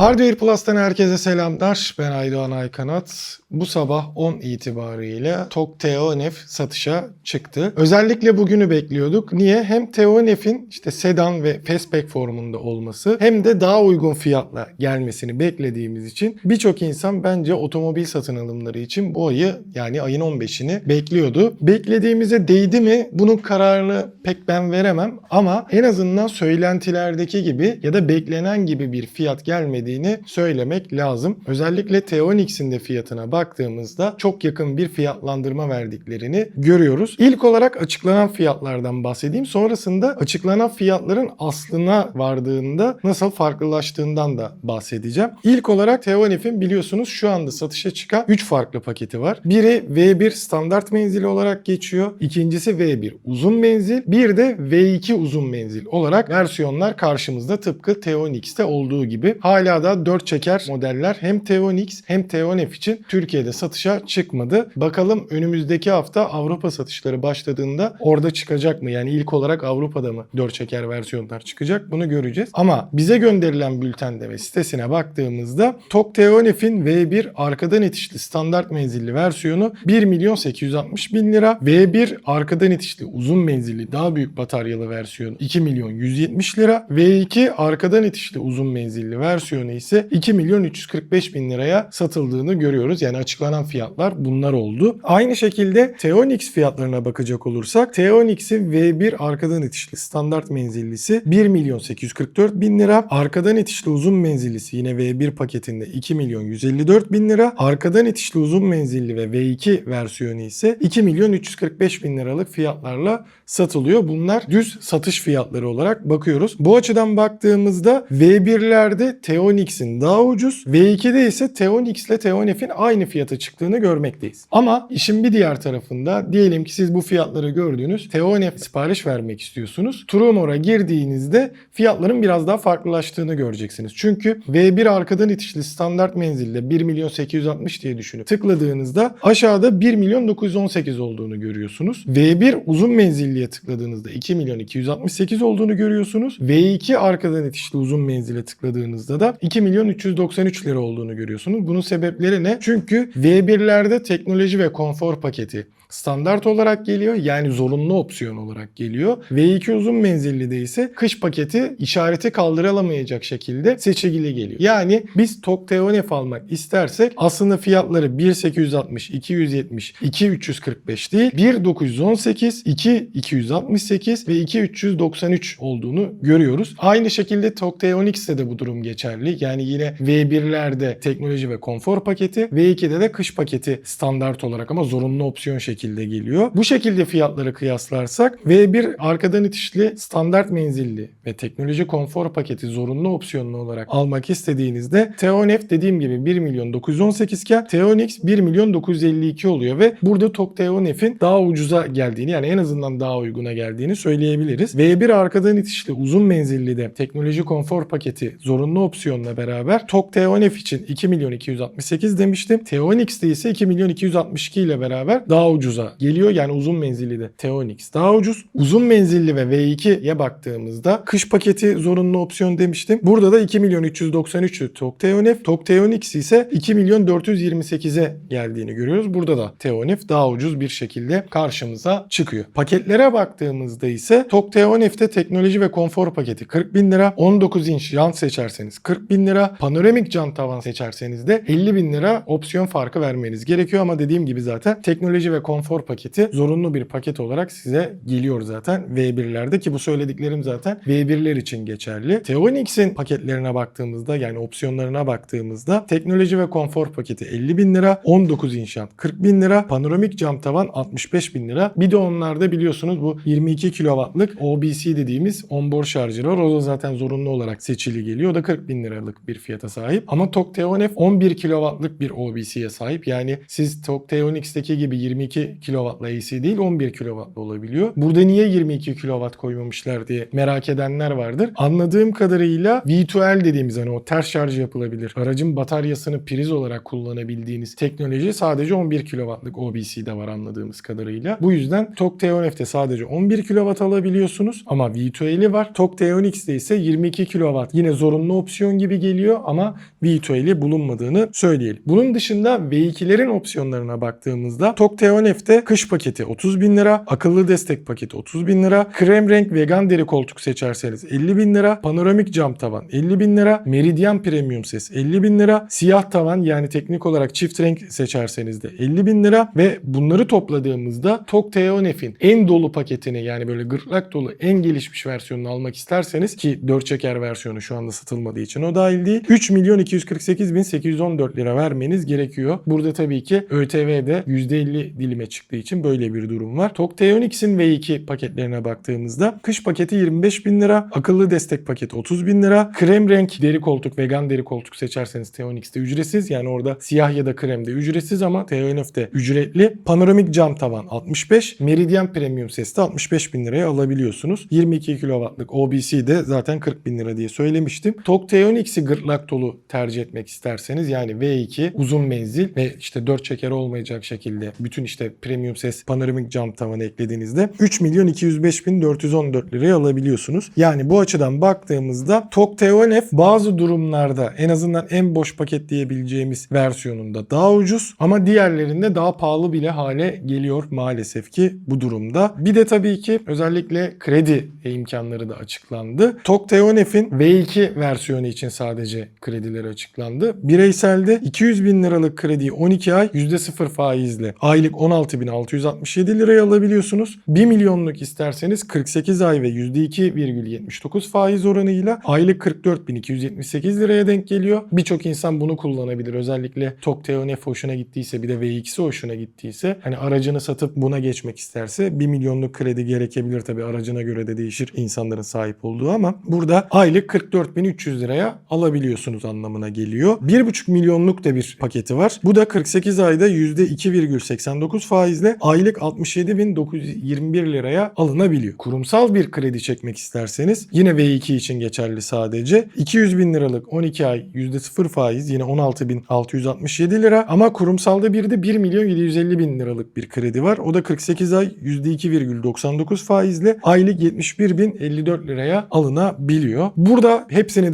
Hardware Plus'tan herkese selamlar. Ben Aydoğan Aykanat. Bu sabah 10 itibariyle TOG TONF satışa çıktı. Özellikle bugünü bekliyorduk. Niye? Hem TONF'in işte sedan ve fastback formunda olması hem de daha uygun fiyatla gelmesini beklediğimiz için birçok insan bence otomobil satın alımları için bu ayı yani ayın 15'ini bekliyordu. Beklediğimize değdi mi? Bunun kararını pek ben veremem ama en azından söylentilerdeki gibi ya da beklenen gibi bir fiyat gelmediğini söylemek lazım. Özellikle T10X'in de fiyatına baktığımızda çok yakın bir fiyatlandırma verdiklerini görüyoruz. İlk olarak açıklanan fiyatlardan bahsedeyim. Sonrasında açıklanan fiyatların aslına vardığında nasıl farklılaştığından da bahsedeceğim. İlk olarak T10F'in biliyorsunuz şu anda satışa çıkan 3 farklı paketi var. Biri V1 standart menzili olarak geçiyor. İkincisi V1 uzun menzil. Bir de V2 uzun menzil olarak versiyonlar karşımızda tıpkı T10X'te olduğu gibi. Hala da 4 çeker modeller hem T10X hem T10F için Türkiye'de satışa çıkmadı. Bakalım önümüzdeki hafta Avrupa satışları başladığında orada çıkacak mı? Yani ilk olarak Avrupa'da mı 4 çeker versiyonlar çıkacak? Bunu göreceğiz. Ama bize gönderilen bültende ve sitesine baktığımızda TOG T10F'in V1 arkadan itişli standart menzilli versiyonu 1 milyon 860 bin lira. V1 arkadan itişli uzun menzilli daha büyük bataryalı versiyonu 2 milyon 170 lira. V2 arkadan itişli uzun menzilli versiyonu ise 2 milyon 345 bin liraya satıldığını görüyoruz. Yani açıklanan fiyatlar bunlar oldu. Aynı şekilde T10X fiyatlarına bakacak olursak T10X'in V1 arkadan itişli standart menzillisi 1 milyon 844 bin lira. Arkadan itişli uzun menzillisi yine V1 paketinde 2 milyon 154 bin lira. Arkadan itişli uzun menzilli ve V2 versiyonu ise 2 milyon 345 bin liralık fiyatlarla satılıyor. Bunlar düz satış fiyatları olarak bakıyoruz. Bu açıdan baktığımızda V1'lerde T10X'in daha ucuz, V2'de ise T10X ile T10F'in aynı fiyata çıktığını görmekteyiz. Ama işin bir diğer tarafında diyelim ki siz bu fiyatları gördünüz. T10F sipariş vermek istiyorsunuz. Trumor'a girdiğinizde fiyatların biraz daha farklılaştığını göreceksiniz. Çünkü V1 arkadan itişli standart menzilde 1 milyon 860 diye düşünüp tıkladığınızda aşağıda 1 milyon 918 olduğunu görüyorsunuz. V1 uzun menzilliye tıkladığınızda 2 milyon 268 olduğunu görüyorsunuz. V2 arkadan itişli uzun menzile tıkladığınızda da 2 milyon 393 lira olduğunu görüyorsunuz. Bunun sebepleri ne? Çünkü V1'lerde teknoloji ve konfor paketi standart olarak geliyor. Yani zorunlu opsiyon olarak geliyor. V2 uzun menzilli de ise kış paketi işareti kaldırılamayacak şekilde seçili geliyor. Yani biz TOG T10F almak istersek aslında fiyatları 1860, 270, 2345 değil 1918, 2268 ve 2393 olduğunu görüyoruz. Aynı şekilde TOG T10X'te de bu durum geçerli. Yani yine V1'lerde teknoloji ve konfor paketi, V2'de de kış paketi standart olarak ama zorunlu opsiyon şekilde geliyor. Bu şekilde fiyatları kıyaslarsak V1 arkadan itişli standart menzilli ve teknoloji konfor paketi zorunlu opsiyonlu olarak almak istediğinizde T10F dediğim gibi 1 milyon 918 iken T10X 1 milyon 952 oluyor ve burada TOG T10F'in daha ucuza geldiğini yani en azından daha uyguna geldiğini söyleyebiliriz. V1 arkadan itişli uzun menzilli de teknoloji konfor paketi zorunlu opsiyonla beraber TOG T10F için 2 milyon 268 demiştim. T10X'te ise 2 milyon 262 ile beraber daha ucuza geliyor. Yani uzun menzilli de T10X daha ucuz. Uzun menzilli ve V2'ye baktığımızda kış paketi zorunlu opsiyon demiştim. Burada da 2 milyon 393'ü TOG T10F. TOG T10X ise 2 milyon 428'e geldiğini görüyoruz. Burada da T10F daha ucuz bir şekilde karşımıza çıkıyor. Paketlere baktığımızda ise TOG T10F'te teknoloji ve konfor paketi 40 bin lira. 19 inç jant seçerseniz 40 bin lira. Panoramik jant tavan seçerseniz de 50 bin lira opsiyon farkı vermeniz gerekiyor. Ama dediğim gibi zaten teknoloji ve konfor paketi zorunlu bir paket olarak size geliyor zaten V1'lerde ki bu söylediklerim zaten V1'ler için geçerli. T10X'in paketlerine baktığımızda yani opsiyonlarına baktığımızda teknoloji ve konfor paketi 50 bin lira, 19 inç jant 40 bin lira, panoramik cam tavan 65 bin lira. Bir de onlarda biliyorsunuz bu 22 kW'lık OBC dediğimiz onboard şarjı var. O da zaten zorunlu olarak seçili geliyor. O da 40 bin liralık bir fiyata sahip. Ama TOG T10F 11 kW'lık bir OBC'ye sahip. Yani siz TOG T10X'teki gibi 22 22 kW'la AC değil 11 kW'la olabiliyor. Burada niye 22 kW koymamışlar diye merak edenler vardır. Anladığım kadarıyla V2L dediğimiz hani o ters şarj yapılabilir. Aracın bataryasını priz olarak kullanabildiğiniz teknoloji sadece 11 kW'lık OBC'de var anladığımız kadarıyla. Bu yüzden TOG T10F'de sadece 11 kW alabiliyorsunuz ama V2L'i var. TOG T10X'de ise 22 kW yine zorunlu opsiyon gibi geliyor ama V2L'i bulunmadığını söyleyelim. Bunun dışında V2'lerin opsiyonlarına baktığımızda TOG T10F'de kış paketi 30 bin lira, akıllı destek paketi 30 bin lira, krem renk vegan deri koltuk seçerseniz 50 bin lira, panoramik cam tavan 50 bin lira, Meridian Premium ses 50 bin lira, siyah tavan yani teknik olarak çift renk seçerseniz de 50 bin lira ve bunları topladığımızda TOG T10F'in en dolu paketini yani böyle gırtlak dolu en gelişmiş versiyonunu almak isterseniz ki 4 çeker versiyonu şu anda satılmadığı için o dahil değil. 3 milyon 248 bin 814 lira vermeniz gerekiyor. Burada tabii ki ÖTV de %50 dilime çıktığı için böyle bir durum var. TOG T10X'in V2 paketlerine baktığımızda kış paketi 25 bin lira, akıllı destek paketi 30 bin lira, krem renk deri koltuk, vegan deri koltuk seçerseniz T10X'te ücretsiz. Yani orada siyah ya da kremde ücretsiz ama T10F'de ücretli. Panoramik cam tavan 65, Meridian Premium seste 65 bin liraya alabiliyorsunuz. 22 kW'lık OBC de zaten 40 bin lira diye söylemiştim. TOG T10X'i gırtlak dolu tercih etmek isterseniz yani V2 uzun menzil ve işte 4 çeker olmayacak şekilde bütün işte premium ses panoramik cam tavanı eklediğinizde 3 milyon 205 bin 414 liraya alabiliyorsunuz. Yani bu açıdan baktığımızda TOG T10F bazı durumlarda en azından en boş paket diyebileceğimiz versiyonunda daha ucuz ama diğerlerinde daha pahalı bile hale geliyor maalesef ki bu durumda. Bir de tabii ki özellikle kredi imkanları da açıklandı. TOG T10F'in V2 versiyonu için sadece kredileri açıklandı. Bireyselde 200 bin liralık krediyi 12 ay %0 faizle aylık 16.667 liraya alabiliyorsunuz. 1 milyonluk isterseniz 48 ay ve %2,79 faiz oranıyla aylık 44.278 liraya denk geliyor. Birçok insan bunu kullanabilir. Özellikle TOG T10F hoşuna gittiyse bir de V2'si hoşuna gittiyse hani aracını satıp buna geçmek isterse 1 milyonluk kredi gerekebilir tabii aracına göre de değişir insanların sahip olduğu ama burada aylık 44.300 liraya alabiliyorsunuz anlamına geliyor. 1,5 milyonluk da bir paketi var. Bu da 48 ayda %2,89 faizle aylık 67.921 liraya alınabiliyor. Kurumsal bir kredi çekmek isterseniz yine V2 için geçerli sadece. 200 bin liralık 12 ay %0 faiz yine 16.667 lira ama kurumsalda bir de 1 milyon 750 bin liralık bir kredi var. O da 48 ay %2,99 faizle aylık 71.054 liraya alınabiliyor. Burada hepsini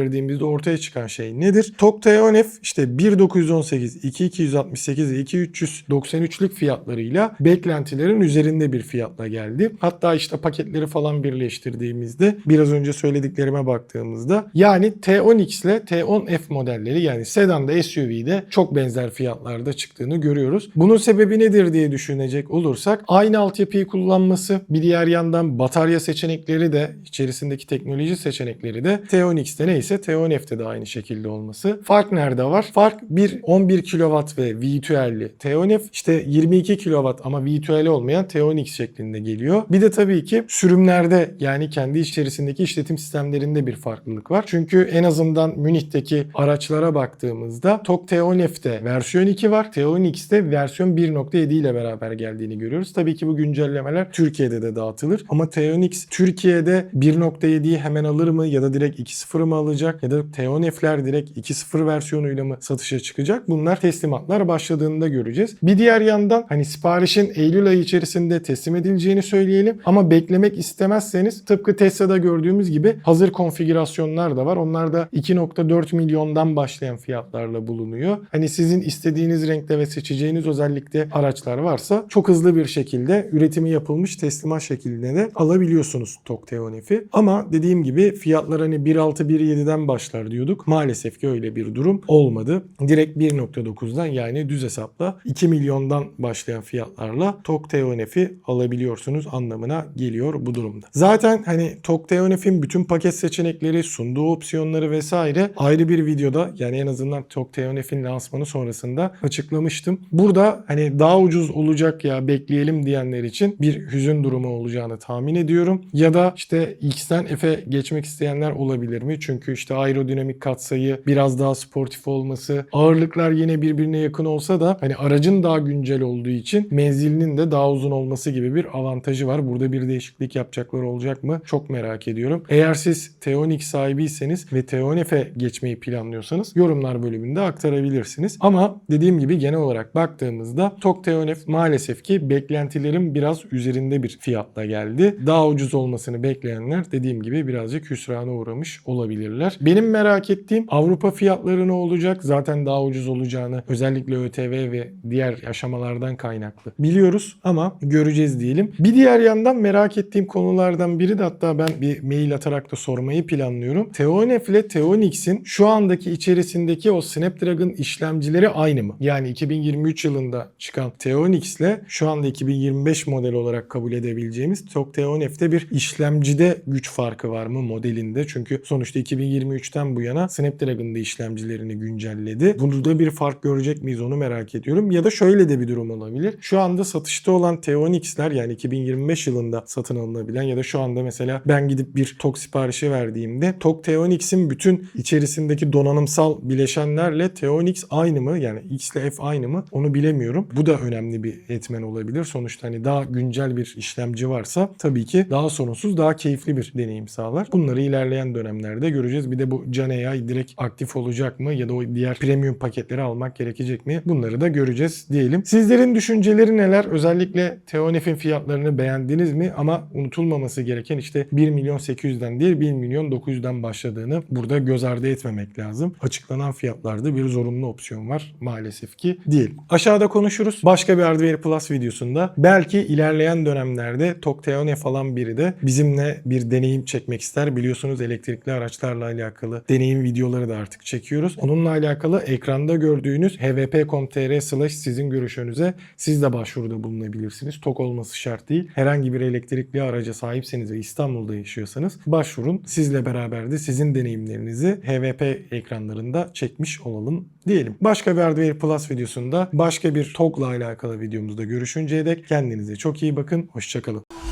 değerlendirdiğimizde ortaya çıkan şey nedir? TOG T10F işte 1918, 2268 ve 2393'lük fiyatlarıyla beklentilerin üzerinde bir fiyatla geldi. Hatta işte paketleri falan birleştirdiğimizde biraz önce söylediklerime baktığımızda yani T10X ile T10F modelleri yani sedanda SUV'de çok benzer fiyatlarda çıktığını görüyoruz. Bunun sebebi nedir diye düşünecek olursak aynı altyapıyı kullanması bir diğer yandan batarya seçenekleri de içerisindeki teknoloji seçenekleri de T10X'te neyse T10F'te de aynı şekilde olması. Fark nerede var? Fark bir 11 kW ve V2L'li T10F işte 22 kW ama V2L olmayan T10X şeklinde geliyor. Bir de tabii ki sürümlerde yani kendi içerisindeki işletim sistemlerinde bir farklılık var. Çünkü en azından Münih'teki araçlara baktığımızda TOG T10F'te versiyon 2 var. T10X'te versiyon 1.7 ile beraber geldiğini görüyoruz. Tabii ki bu güncellemeler Türkiye'de de dağıtılır. Ama T10X Türkiye'de 1.7'yi hemen alır mı ya da direkt 2.0 mı alacak ya da T10F'ler direkt 2.0 versiyonuyla mı satışa çıkacak? Bunlar teslimatlar başladığında göreceğiz. Bir diğer yandan hani siparişin Eylül ayı içerisinde teslim edileceğini söyleyelim ama beklemek istemezseniz tıpkı Tesla'da gördüğümüz gibi hazır konfigürasyonlar da var. Onlar da 2.4 milyondan başlayan fiyatlarla bulunuyor. Hani sizin istediğiniz renkte ve seçeceğiniz özellikle araçlar varsa çok hızlı bir şekilde üretimi yapılmış teslimat şeklinde de alabiliyorsunuz TOG T10F'i. Ama dediğim gibi fiyatlar hani 1.6-1.7'den başlar diyorduk. Maalesef ki öyle bir durum olmadı. Direkt 1.9'dan yani düz hesapla 2 milyondan başlayan fiyatlarla TOG T10F'i alabiliyorsunuz anlamına geliyor bu durumda. Zaten hani TOG T10F'in bütün paket seçenekleri, sunduğu opsiyonları vesaire ayrı bir videoda yani en azından TOG T10F'in lansmanı sonrasında açıklamıştım. Burada hani daha ucuz olacak ya bekleyelim diyenler için bir hüzün durumu olacağını tahmin ediyorum. Ya da işte X'ten F'e geçmek isteyenler olabilir mi? Çünkü işte aerodinamik katsayı biraz daha sportif olması, ağırlıklar yine birbirine yakın olsa da hani aracın daha güncel olduğu için menzilinin de daha uzun olması gibi bir avantajı var. Burada bir değişiklik yapacaklar olacak mı? Çok merak ediyorum. Eğer siz Teonic sahibiyseniz ve Teonef'e geçmeyi planlıyorsanız yorumlar bölümünde aktarabilirsiniz. Ama dediğim gibi genel olarak baktığımızda Tok Teonef maalesef ki beklentilerin biraz üzerinde bir fiyatla geldi. Daha ucuz olmasını bekleyenler dediğim gibi birazcık hüsrana uğramış olabilirler. Benim merak ettiğim Avrupa fiyatları ne olacak? Zaten daha ucuz olacağını özellikle ÖTV ve diğer aşamalardan kaynaklı biliyoruz ama göreceğiz diyelim. Bir diğer yandan merak ettiğim konulardan biri de hatta ben bir mail atarak da sormayı planlıyorum. Teonef ile Teonix'in şu andaki içerisindeki o Snapdragon işlemcileri aynı mı? Yani 2023 yılında çıkan Teonix ile şu anda 2025 model olarak kabul edebileceğimiz Tok Teonef'te bir işlemcide güç farkı var mı modelinde? Çünkü sonuçta 2023'ten bu yana Snapdragon'da işlemcilerini güncelledi. Burada bir fark görecek miyiz onu merak ediyorum. Ya da şöyle de bir durum olabilir. Şu anda satışta olan Teonix'ler yani 2025 yılında satın alınabilen ya da şu anda mesela ben gidip bir TOG siparişi verdiğimde TOG Teonix'in bütün içerisindeki donanımsal bileşenlerle Teonix aynı mı? Yani X ile F aynı mı? Onu bilemiyorum. Bu da önemli bir etmen olabilir. Sonuçta hani daha güncel bir işlemci varsa tabii ki daha sorunsuz, daha keyifli bir deneyim sağlar. Bunları ilerleyen dönemlerde göreceğiz. Bir de bu Can AI direkt aktif olacak mı ya da o diğer premium paketleri almak gerekecek mi? Bunları da göreceğiz diyelim. Sizlerin düşünceleri neler? Özellikle Teonef'in fiyatlarını beğendiniz mi? Ama unutulmaması gereken işte 1 milyon 800'den değil 1 milyon 900'den başladığını burada göz ardı etmemek lazım. Açıklanan fiyatlarda bir zorunlu opsiyon var maalesef ki değil. Aşağıda konuşuruz. Başka bir Hardware Plus videosunda belki ilerleyen dönemlerde Tok Teone falan biri de bizimle bir deneyim çekmek ister. Biliyorsunuz elektrikli araçlarla alakalı deneyim videoları da artık çekiyoruz. Onunla alakalı ekranda gördüğünüz hvp.com.tr slash sizin görüşünüze siz de başvuruda bulunabilirsiniz. TOK olması şart değil. Herhangi bir elektrikli araca sahipseniz ve İstanbul'da yaşıyorsanız başvurun. Sizle beraber de sizin deneyimlerinizi HVP ekranlarında çekmiş olalım diyelim. Başka bir Hardware Plus videosunda başka bir TOG'la alakalı videomuzda görüşünceye dek kendinize çok iyi bakın. Hoşçakalın.